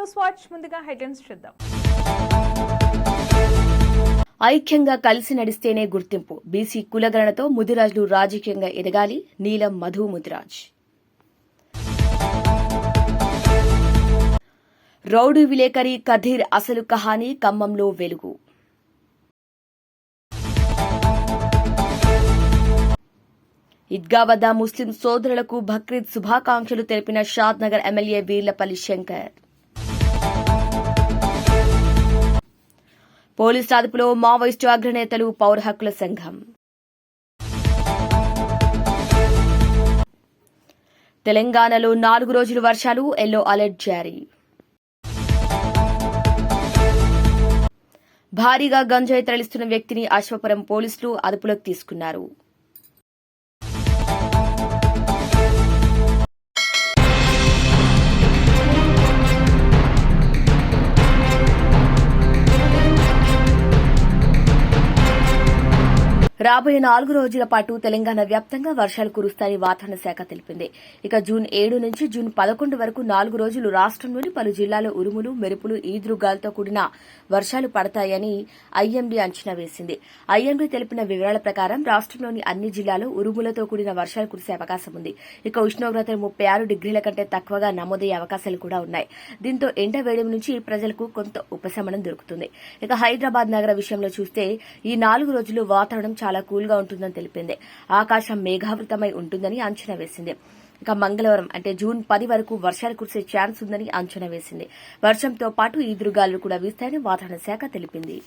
News watch ముందుగా headlines చూద్దాం. ఐక్యంగా కలిసి నడిస్తేనే గుర్తింపు. బీసీ కులగణతో ముదిరాజులు రాజకీయంగా ఎదగాలి నీలం మధు ముదిరాజ్. రౌడీ విలేకరి కథీర్ అసలు కహానీ ఖమ్మంలో వెలుగు. ఇద్గా వద్ద ముస్లిం సోదరులకు బక్రీద్ శుభాకాంక్షలు తెలిపిన షాద్ నగర్ ఎమ్మెల్యే వీర్లపల్లి శంకర్. పోలీసు అదుపులో మావోయిస్టు అగ్రనేతలు పౌర హక్కుల సంఘం. తెలంగాణలో నాలుగు రోజులు వర్షాలు ఎల్లో అలర్ట్ జారీ. భారీగా గంజాయి తరలిస్తున్న వ్యక్తిని అశ్వపురం పోలీసులు అదుపులోకి తీసుకున్నారు. రాబోయే నాలుగు రోజుల పాటు తెలంగాణ వ్యాప్తంగా వర్షాలు కురుస్తాయని వాతావరణ శాఖ తెలిపింది. ఇక జూన్ ఏడు నుంచి జూన్ పదకొండు వరకు నాలుగు రోజులు రాష్టంలోని పలు జిల్లాలో ఉరుములు మెరుపులు ఈదురుగాలతో కూడిన వర్షాలు పడతాయని ఐఎండీ అంచనా వేసింది. ఐఎండీ తెలిపిన వివరాల ప్రకారం రాష్టంలోని అన్ని జిల్లాలో ఉరుములతో కూడిన వర్షాలు కురిసే అవకాశం ఉంది. ఇక ఉష్ణోగ్రతలు ముప్పై ఆరు డిగ్రీల కంటే తక్కువగా నమోదయ్యే అవకాశాలు కూడా ఉన్నాయి. దీంతో ఎండ వేడి నుంచి ప్రజలకు కొంత ఉపశమనం దొరుకుతుంది. ఇక హైదరాబాద్ నగర విషయంలో చూస్తే ఈ నాలుగు రోజులు వాతావరణం చాలా కూల్గా ఉంటుందని తెలిపింది. ఆకాశం మేఘావృతమై ఉంటుందని అంచనా వేసింది. ఇక మంగళవారం అంటే జూన్ పది వరకు వర్షాలు కురిసే ఛాన్స్ ఉందని అంచనా వేసింది. వర్షంతో పాటు ఈదురుగాలు కూడా వీస్తాయని వాతావరణ శాఖ తెలిపింది.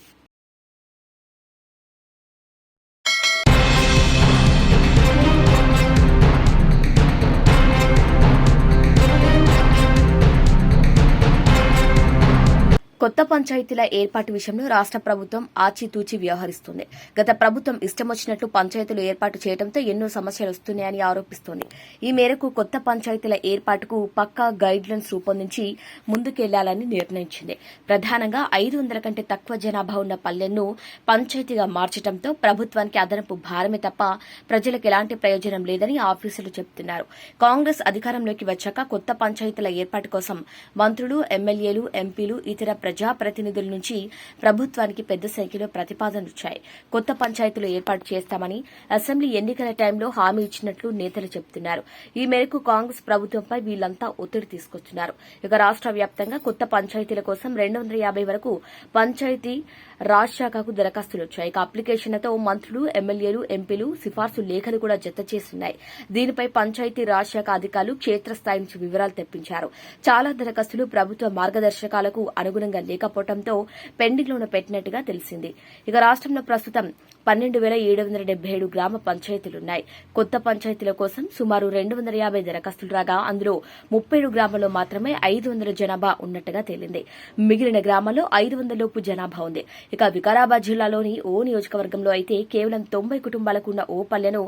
పంచాయతీల ఏర్పాటు విషయంలో రాష్ట ప్రభుత్వం ఆచితూచి వ్యవహరిస్తుంది. గత ప్రభుత్వం ఇష్టం వచ్చినట్లు పంచాయతీలు ఏర్పాటు చేయడంతో ఎన్నో సమస్యలు వస్తున్నాయని ఆరోపిస్తోంది. ఈ మేరకు కొత్త పంచాయతీల ఏర్పాటుకు పక్కా గైడ్ లైన్స్ రూపొందించి ముందుకెళ్ళాలని నిర్ణయించింది. ప్రధానంగా ఐదు వందల కంటే తక్కువ జనాభా ఉన్న పల్లెలను పంచాయతీగా మార్చడంతో ప్రభుత్వానికి అదనపు భారమే తప్ప ప్రజలకు ఎలాంటి ప్రయోజనం లేదని ఆఫీసులు చెబుతున్నారు. కాంగ్రెస్ అధికారంలోకి వచ్చాక కొత్త పంచాయతీల ఏర్పాటు కోసం మంత్రులు ఎమ్మెల్యేలు ఎంపీలు ఇతర ప్రజా ప్రజాప్రతినిధుల నుంచి ప్రభుత్వానికి పెద్ద సంఖ్యలో ప్రతిపాదనలు వచ్చాయి. కొత్త పంచాయతీలు ఏర్పాటు చేస్తామని అసెంబ్లీ ఎన్నికల టైంలో హామీ ఇచ్చినట్లు నేతలు చెబుతున్నారు. ఈ మేరకు కాంగ్రెస్ ప్రభుత్వంపై వీళ్ళంతా ఒత్తిడి తీసుకొస్తున్నారు. ఇక రాష్ట వ్యాప్తంగా కొత్త పంచాయతీల కోసం రెండు వందల యాభై వరకు పంచాయతీ రాజ్ శాఖకు దరఖాస్తులు వచ్చాయి. ఇక అప్లికేషన్లతో మంత్రులు ఎమ్మెల్యేలు ఎంపీలు సిఫార్సు లేఖలు కూడా జత చేస్తున్నాయి. దీనిపై పంచాయతీ రాజ్ శాఖ అధికారులు క్షేత్రస్థాయి నుంచి వివరాలు తెప్పించారు. చాలా దరఖాస్తులు ప్రభుత్వ మార్గదర్శకాలకు అనుగుణంగా లేకపోవడంతో పెండింగ్లోనే పెట్టినట్టుగా తెలిసింది. ఇక రాష్ట్రంలో ప్రస్తుతం పన్నెండు వేల ఏడు వందల డెబ్బై ఏడు గ్రామ పంచాయతీలున్నాయి. కొత్త పంచాయతీల కోసం సుమారు రెండు వందల యాభై దరఖాస్తులు రాగా అందులో ముప్పై ఏడు గ్రామాల్లో మాత్రమే ఐదు వందల జనాభా ఉన్నట్టుగా తేలింది. మిగిలిన గ్రామాల్లో ఐదు వందలలోపు జనాభా ఉంది. ఇక వికారాబాద్ జిల్లాలోని ఓ నియోజకవర్గంలో అయితే కేవలం తొంభై కుటుంబాలకు ఉన్న ఓ పల్లెను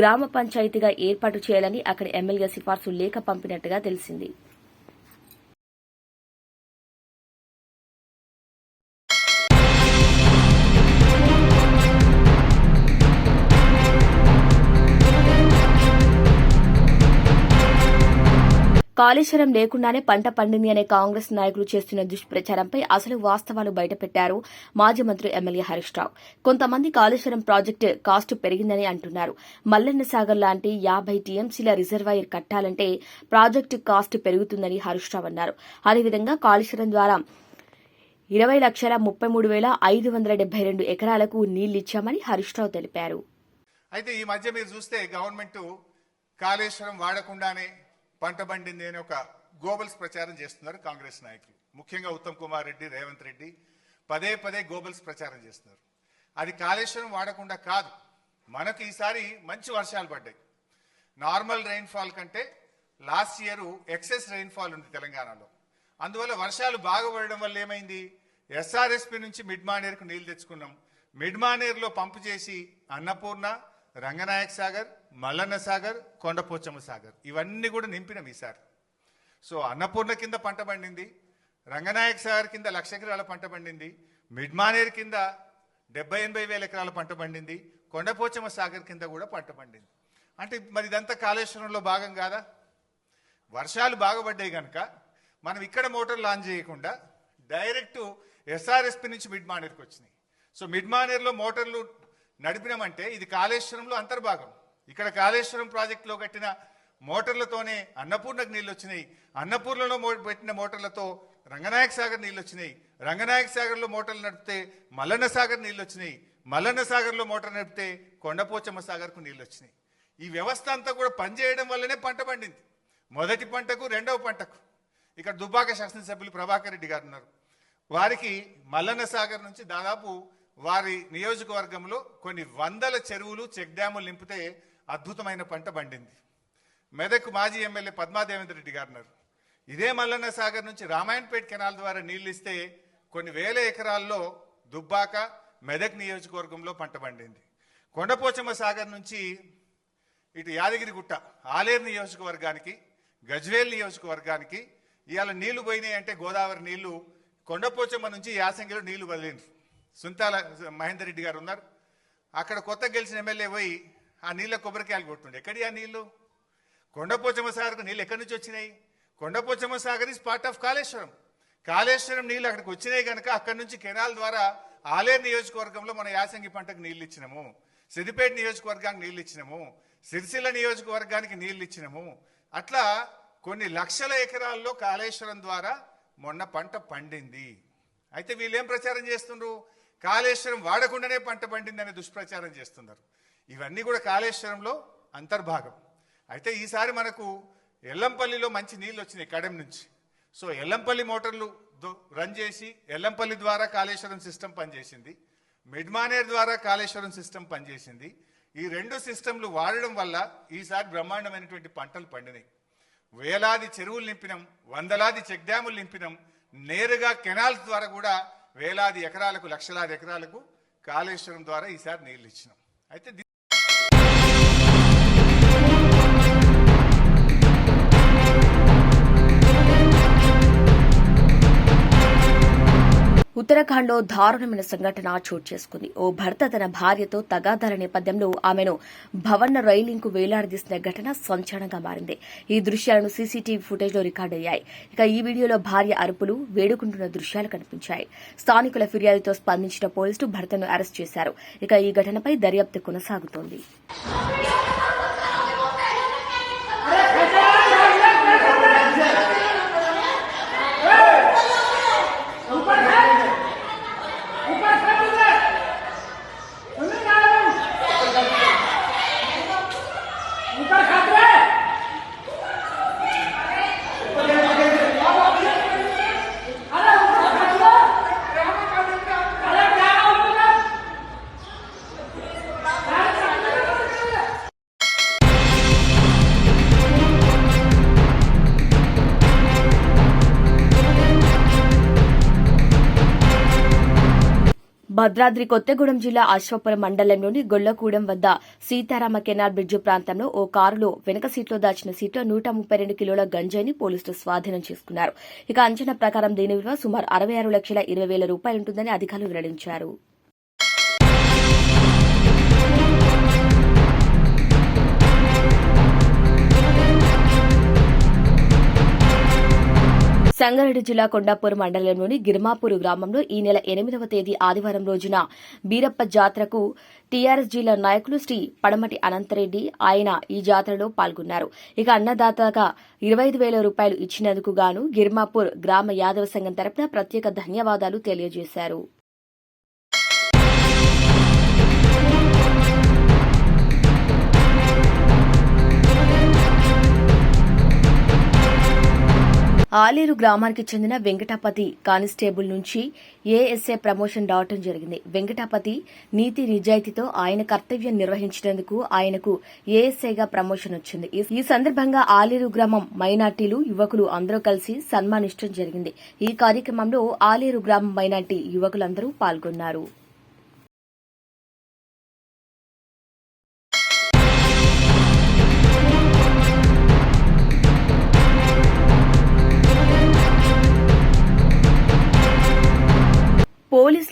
గ్రామ పంచాయతీగా ఏర్పాటు చేయాలని అక్కడి ఎమ్మెల్యే సిఫార్సు లేఖ పంపినట్టుగా తెలిసింది. కాళేశ్వరం లేకుండానే పంట పండింది అనే కాంగ్రెస్ నాయకులు చేస్తున్న దుష్ప్రచారంపై అసలు వాస్తవాలు బయటపెట్టారు మాజీ మంత్రి ఎమ్మెల్యే హరీష్ రావు. కొంతమంది కాళేశ్వరం ప్రాజెక్టు కాస్టు పెరిగిందని అంటున్నారు. మల్లన్న సాగర్ లాంటి యాభై టీఎంసీల రిజర్వాయర్ కట్టాలంటే ప్రాజెక్టు కాస్టు పెరుగుతుందని హరీష్ రావు అన్నారు. అదేవిధంగా కాళేశ్వరం ద్వారా ఇరవై లక్షల ముప్పై మూడు వేల ఐదు వందల డెబ్బై రెండు ఎకరాలకు నీళ్ళిచ్చామని హరీష్ రావు తెలిపారు. అయితే ఈ మధ్య మీరు చూస్తే గవర్నమెంట్ కాళేశ్వరం వాడకుండానే పంట పండింది అని ఒక గోబల్స్ ప్రచారం చేస్తున్నారు కాంగ్రెస్ నాయకులు. ముఖ్యంగా ఉత్తమ్ కుమార్ రెడ్డి రేవంత్ రెడ్డి పదే పదే గోబల్స్ ప్రచారం చేస్తున్నారు. అది కాళేశ్వరం వాడకుండా కాదు. మనకు ఈసారి మంచి వర్షాలు పడ్డాయి. నార్మల్ రెయిన్ఫాల్ కంటే లాస్ట్ ఇయర్ ఎక్సెస్ రెయిన్ఫాల్ ఉంది తెలంగాణలో. అందువల్ల వర్షాలు బాగా పడడం వల్ల ఏమైంది? ఎస్ఆర్ఎస్పి నుంచి మిడ్మానేర్కు నీళ్ళు తెచ్చుకున్నాం. మిడ్ మానేర్లో పంపు చేసి అన్నపూర్ణ రంగనాయక్ సాగర్ మల్లన్న సాగర్ కొండపోచమ్మ సాగర్. ఇవన్నీ కూడా నింపినాం ఈసారి. సో అన్నపూర్ణ కింద పంట పండింది రంగనాయక్ సాగర్ కింద లక్ష ఎకరాల పంట పండింది మిడ్ మానేర్ కింద డెబ్బై ఎనభై వేల ఎకరాల పంట పండింది కొండపోచమ్మ సాగర్ కింద కూడా పంట పండింది. అంటే మరి ఇదంతా కాళేశ్వరంలో భాగం కాదా? వర్షాలు బాగుపడ్డాయి కనుక మనం ఇక్కడ మోటార్ లాంచ్ చేయకుండా డైరెక్ట్ ఎస్ఆర్ఎస్పి నుంచి మిడ్ మానేర్కి వచ్చినాయి. సో మిడ్ మానేర్లో మోటార్లు నడిపినామంటే ఇది కాళేశ్వరంలో అంతర్భాగం. ఇక్కడ కాళేశ్వరం ప్రాజెక్టులో కట్టిన మోటార్లతోనే అన్నపూర్ణకు నీళ్ళు వచ్చినాయి అన్నపూర్ణలో పెట్టిన మోటార్లతో రంగనాయక సాగర్ నీళ్ళు వచ్చినాయి రంగనాయక సాగర్లో మోటార్లు నడిపితే మల్లన్న సాగర్ నీళ్ళు వచ్చినాయి మల్లన్న సాగర్లో మోటార్ నడిపితే కొండపోచమ్మ సాగర్కు నీళ్ళు వచ్చినాయి ఈ వ్యవస్థ అంతా కూడా పనిచేయడం వల్లనే పంట పండింది. మొదటి పంటకు రెండవ పంటకు. ఇక్కడ దుబ్బాక శాసనసభ్యులు ప్రభాకర్ రెడ్డి గారు ఉన్నారు. వారికి మల్లన్న సాగర్ నుంచి దాదాపు వారి నియోజకవర్గంలో కొన్ని వందల చెరువులు చెక్ డ్యాములు నింపితే అద్భుతమైన పంట పండింది. మెదక్ మాజీ ఎమ్మెల్యే పద్మాదేవేంద్ర రెడ్డి గారు ఇదే మల్లన్న సాగర్ నుంచి రామాయణపేట కెనాల్ ద్వారా నీళ్ళు ఇస్తే కొన్ని వేల ఎకరాల్లో దుబ్బాక మెదక్ నియోజకవర్గంలో పంట పండింది. కొండపోచమ్మ సాగర్ నుంచి ఇటు యాదగిరిగుట్ట ఆలేరు నియోజకవర్గానికి గజ్వేల్ నియోజకవర్గానికి ఇవాళ నీళ్ళు పోయినాయి అంటే గోదావరి నీళ్ళు కొండపోచమ్మ నుంచి యాసంగిలో నీళ్ళు వదిలిండ్రు. సుంతాల మహేందర్ రెడ్డి గారు ఉన్నారు. అక్కడ కొత్త గెలిచిన ఎమ్మెల్యే పోయి ఆ నీళ్ళ కొబ్బరికాయలు కొట్టుండే. ఎక్కడి ఆ నీళ్ళు కొండపోచమ్మ సాగర్కు నీళ్ళు ఎక్కడి నుంచి వచ్చినాయి? Kondapochamma Sagar is part of Kaleshwaram. Kaleshwaram నీళ్ళు అక్కడికి వచ్చినాయి కనుక అక్కడి నుంచి కెనాల్ ద్వారా ఆలేరు నియోజకవర్గంలో మన యాసంగి పంటకు నీళ్ళు ఇచ్చినాము. సిద్దిపేట నియోజకవర్గానికి నీళ్ళు ఇచ్చినాము. సిరిసిల్ల నియోజకవర్గానికి నీళ్ళు ఇచ్చినాము. అట్లా కొన్ని లక్షల ఎకరాల్లో కాళేశ్వరం ద్వారా మొన్న పంట పండింది. అయితే వీళ్ళు ఏం ప్రచారం చేస్తుండ్రు? కాళేశ్వరం వాడకుండానే పంట పండిందనే దుష్ప్రచారం చేస్తున్నారు. ఇవన్నీ కూడా కాళేశ్వరంలో అంతర్భాగం. అయితే ఈసారి మనకు ఎల్లంపల్లిలో మంచి నీళ్ళు వచ్చినాయి కడెం నుంచి. సో ఎల్లంపల్లి మోటార్లు దో- రన్ చేసి ఎల్లంపల్లి ద్వారా కాళేశ్వరం సిస్టమ్ పనిచేసింది. మిడ్మానేర్ ద్వారా కాళేశ్వరం సిస్టమ్ పనిచేసింది. ఈ రెండు సిస్టంలు వాడడం వల్ల ఈసారి బ్రహ్మాండమైనటువంటి పంటలు పండినాయి. వేలాది చెరువులు నింపినాం వందలాది చెక్ డ్యాములు నింపినాం నేరుగా కెనాల్స్ ద్వారా కూడా వేలాది ఎకరాలకు లక్షలాది ఎకరాలకు కాళేశ్వరం ద్వారా ఈసారి నీళ్ళు ఇచ్చినాం. అయితే ఉత్తరాఖండ్లో దారుణమైన సంఘటన చోటు చేసుకుంది. ఓ భర్త తన భార్యతో తగాదాల నేపథ్యంలో ఆమెను భవన రైలింగ్కు వేలాడదీసిన ఘటన సంచలనంగా మారింది. ఈ దృశ్యాలను సీసీటీవీ ఫుటేజ్లో రికార్డయ్యాయి ఇక ఈ వీడియోలో భార్య అరుపులు వేడుకుంటున్న దృశ్యాలు కనిపించాయి. స్థానికుల ఫిర్యాదుతో స్పందించిన పోలీసులు భర్తను అరెస్ట్ చేశారు. ఇక ఈ ఘటనపై దర్యాప్తు కొనసాగుతోంది. భద్రాద్రి కొత్తగూడెం జిల్లా అశ్వపురం మండలంలోని గొల్లగూడెం వద్ద సీతారామ కెనాల్ బ్రిడ్జి ప్రాంతంలో ఓ కారులో వెనక సీట్లో దాచిన సీట్లో నూట ముప్పై రెండు కిలోల గంజాయిని పోలీసులు స్వాధీనం చేసుకున్నారు. ఇక అంచనా ప్రకారం దీని విలువ సుమారు అరవై ఆరు లక్షల ఇరవై వేల రూపాయలుంటుందని అధికారులు వెల్లడించారు. సంగారెడ్డి జిల్లా కొండాపూర్ మండలంలోని గిర్మాపూర్ గ్రామంలో ఈ నెల ఎనిమిదవ తేదీ ఆదివారం రోజున బీరప్ప జాతరకు టీఆర్ఎస్ జిల్లా నాయకులు శ్రీ పడమటి అనంతరెడ్డి ఆయన ఈ జాతరలో పాల్గొన్నారు. ఇక అన్నదాతగా ఇరవై ఐదు వేల రూపాయలు ఇచ్చినందుకు గాను గిర్మాపూర్ గ్రామ యాదవ సంఘం తరపున ప్రత్యేక ధన్యవాదాలు తెలియజేశారు. ఆలేరు గ్రామానికి చెందిన వెంకటాపతి కానిస్టేబుల్ నుంచి ఏఎస్ఏ ప్రమోషన్ రావటం జరిగింది. వెంకటాపతి నీతి నిజాయితీతో ఆయన కర్తవ్యం నిర్వహించినందుకు ఆయనకు ఏఎస్ఐగా ప్రమోషన్ వచ్చింది. ఈ- ఈ సందర్భంగా ఆలేరు గ్రామం మైనార్టీలు యువకులు అందరూ కలిసి సన్మానించడం జరిగింది. ఈ కార్యక్రమంలో ఆలేరు గ్రామం మైనార్టీ యువకులందరూ పాల్గొన్నారు.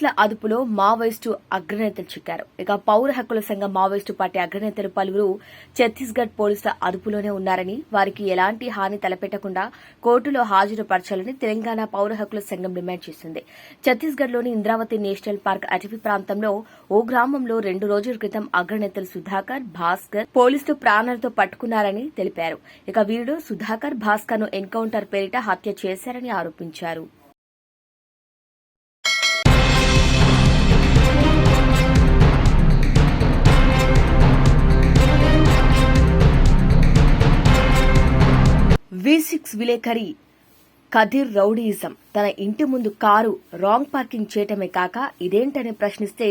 పోలీసుల అదుపులో మావోయిస్టు అగ్రనేతలు చిక్కారు. ఇక పౌర హక్కుల సంఘం మావోయిస్టు పార్టీ అగ్రనేతలు పలువురు ఛత్తీస్గఢ్ పోలీసుల అదుపులోనే ఉన్నారని వారికి ఎలాంటి హాని తలపెట్టకుండా కోర్టులో హాజరుపరచాలని తెలంగాణ పౌర హక్కుల సంఘం డిమాండ్ చేసింది. ఛత్తీస్గఢ్లోని ఇంద్రావతి నేషనల్ పార్క్ అటవీ ప్రాంతంలో ఓ గ్రామంలో రెండు రోజుల క్రితం అగ్రనేతలు సుధాకర్ భాస్కర్ పోలీసులు ప్రాణాలతో పట్టుకున్నారని తెలిపారు. ఇక వీరుడు సుధాకర్ భాస్కర్ను ఎన్కౌంటర్ పేరిట హత్య చేశారని ఆరోపించారు. వి సిక్స్ విలేకరి కదిర్ రౌడీయిజం తన ఇంటి ముందు కారు రాంగ్ పార్కింగ్ చేయటమే కాక ఇదేంటని ప్రశ్నిస్తే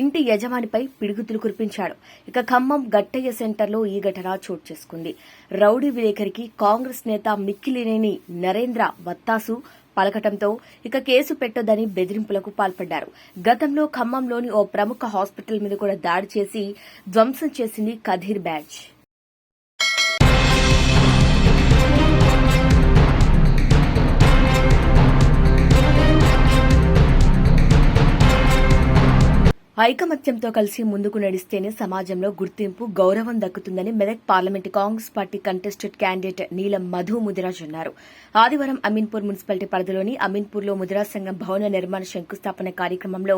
ఇంటి యజమానిపై పిడుగుతులు కురిపించాడు. ఇక ఖమ్మం గట్టయ్య సెంటర్లో ఈ ఘటన చోటు చేసుకుంది. రౌడీ విలేకరికి కాంగ్రెస్ నేత మిక్కిలినేని నరేంద్ర వత్తాసు పలకటంతో ఇక కేసు పెట్టొద్దని బెదిరింపులకు పాల్పడ్డారు. గతంలో ఖమ్మంలోని ఓ ప్రముఖ హాస్పిటల్ మీద కూడా దాడి చేసి ధ్వంసం చేసింది కధీర్ బ్యాచ్. ఐకమత్యంతో కలిసి ముందుకు నడిస్తేనే సమాజంలో గుర్తింపు గౌరవం దక్కుతుందని Medak parliament Congress party contested candidate Neelam Madhu Mudiraj అన్నారు. ఆదివారం అమీన్పూర్ మున్సిపాలిటీ పరిధిలోని అమీన్పూర్లో ముదిరాజ్ సంఘం భవన నిర్మాణ శంకుస్థాపన కార్యక్రమంలో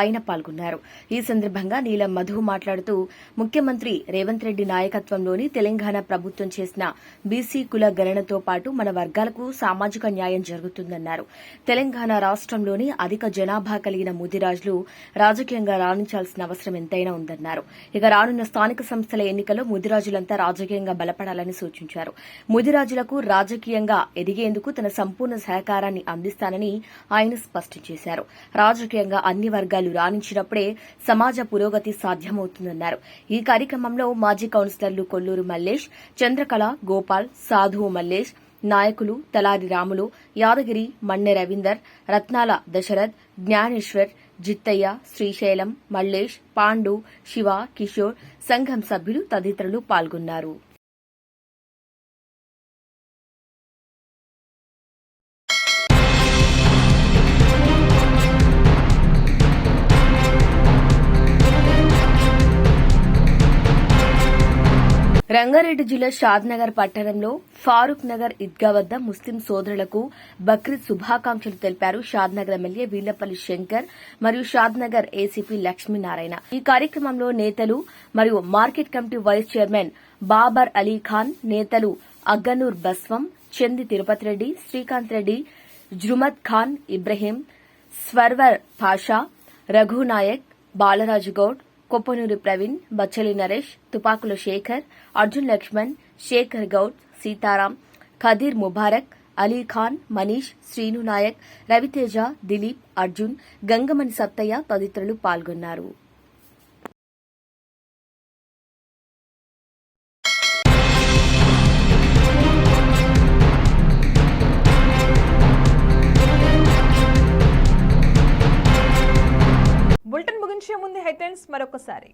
ఆయన పాల్గొన్నారు. ఈ సందర్భంగా నీలం మధు మాట్లాడుతూ ముఖ్యమంత్రి రేవంత్ రెడ్డి నాయకత్వంలోని తెలంగాణ ప్రభుత్వం చేసిన బీసీ కుల గణనతో పాటు మన వర్గాలకు సామాజిక న్యాయం జరుగుతుందన్నారు. తెలంగాణ రాష్ట్రంలోని అధిక జనాభా కలిగిన ముదిరాజులు రాజకీయంగా రాణించాల్సిన అవసరం ఎంతైనా ఉందన్నారు. ఇక రానున్న స్థానిక సంస్థల ఎన్నికల్లో ముదిరాజులంతా రాజకీయంగా బలపడాలని సూచించారు. ముదిరాజులకు రాజకీయంగా ఎదిగేందుకు తన సంపూర్ణ సహకారాన్ని అందిస్తానని ఆయన స్పష్టం చేశారు. రాజకీయంగా అన్ని వర్గాలు రాణించినప్పుడే సమాజ పురోగతి సాధ్యమవుతుందన్నారు. ఈ కార్యక్రమంలో మాజీ కౌన్సిలర్లు కొల్లూరు మల్లేష్ చంద్రకళ గోపాల్ సాధువు మల్లేష్ నాయకులు తలారి రాములు యాదగిరి మన్నె రవీందర్ రత్నాల దశరథ్ జ్ఞానేశ్వర్ జిత్తయ్య శ్రీశైలం మల్లేష్ పాండు శివ కిషోర్ సంఘం సభ్యులు తదితరులు పాల్గొన్నారు. రంగారెడ్డి జిల్లా షాద్నగర్ పట్టణంలో ఫారూక్ నగర్ ఇద్గా వద్ద ముస్లిం సోదరులకు బక్రీద్ శుభాకాంక్షలు తెలిపారు షాద్నగర్ ఎమ్మెల్యే వీళ్ళపల్లి శంకర్ మరియు షాద్నగర్ ఏసీపీ లక్ష్మీనారాయణ. ఈ కార్యక్రమంలో నేతలు మరియు market committee vice chairman Babar Ali Khan నేతలు అగ్గనూర్ బస్వం చంది తిరుపతి రెడ్డి శ్రీకాంత్ రెడ్డి జుమద్ ఖాన్ ఇబ్రహీం స్వర్వర్ పాషా రఘునాయక్ బాలరాజు గౌడ్ కొప్పనూరి ప్రవీణ్ బచ్చలి నరేష్ తుపాకుల శేఖర్ అర్జున్ లక్ష్మణ్ శేఖర్ గౌడ్ సీతారాం ఖదీర్ ముబారక్ అలీ ఖాన్ మనీష్ శ్రీను నాయక్ రవితేజ దిలీప్ అర్జున్ గంగమణి సత్తయ్య తదితరులు పాల్గొన్నారు. మరొకసారి.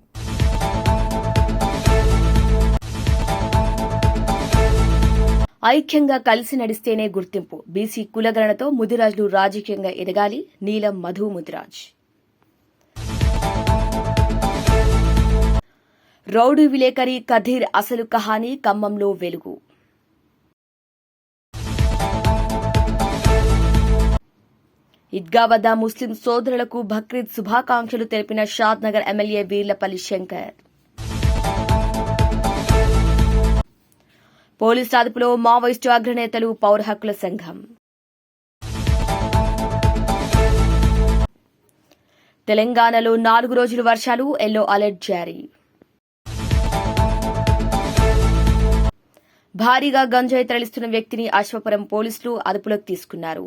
ఐక్యంగా కలిసి నడిస్తేనే గుర్తింపు. బీసీ కులగణతో ముదిరాజులు రాజకీయంగా ఎదగాలి. నీలం మధు ముదిరాజ్. రౌడీ విలేకరి కథీర్ అసలు కహానీ ఖమ్మంలో వెలుగు. ఈద్గా వద్ద ముస్లిం సోదరులకు బక్రీద్ శుభాకాంక్షలు తెలిపిన షాద్ నగర్ ఎమ్మెల్యే వీర్లపల్లి శంకర్. పోలీసు అదుపులో మావోయిస్టు అగ్రనేతలు పౌర హక్కుల సంఘం. తెలంగాణలో నాలుగు రోజులు వర్షాలు ఎల్లో అలర్ట్ జారీ. భారీగా గంజాయి తరలిస్తున్న వ్యక్తిని అశ్వపురం పోలీసులు అదుపులోకి తీసుకున్నారు.